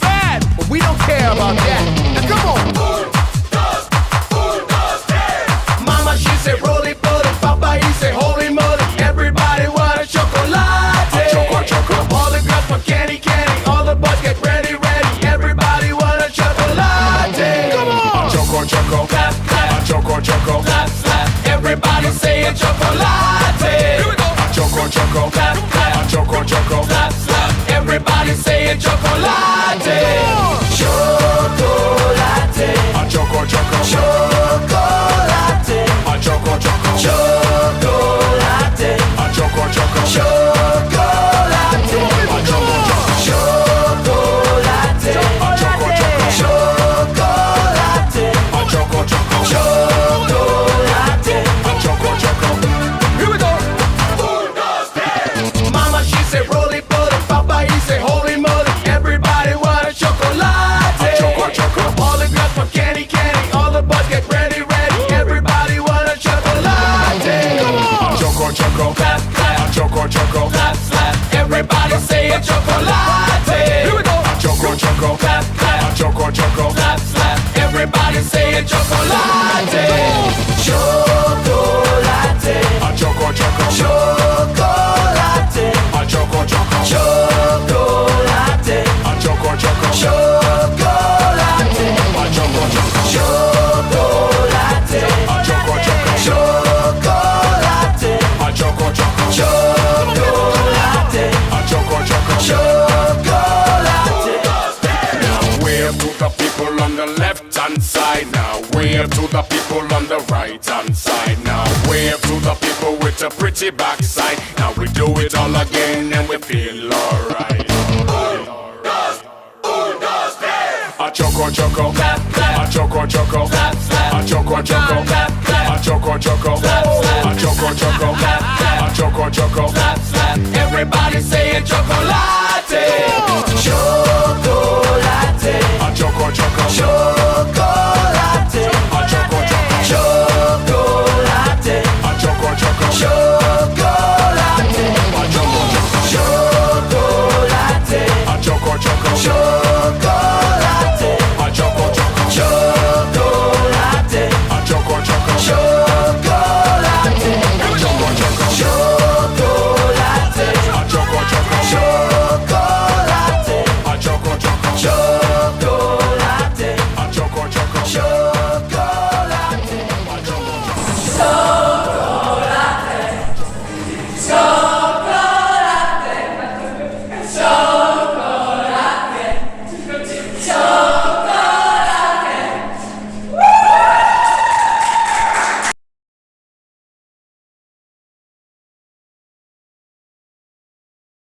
fad, but we don't care about that. Now come on. Mama, she. Papa, he holy moly. Everybody want chocolate. All the girls candy, candy. All the boys get ready, ready. Everybody want chocolate. Come on. Choco. Now. Wave to the people on the right hand side now. Wave to the people with a pretty backside. Now we do it all again and we feel alright. A choco choco, a choco choco, a choco choco, a choco choco, a choco choco, a choco choco. Everybody say chocolate, chocolate.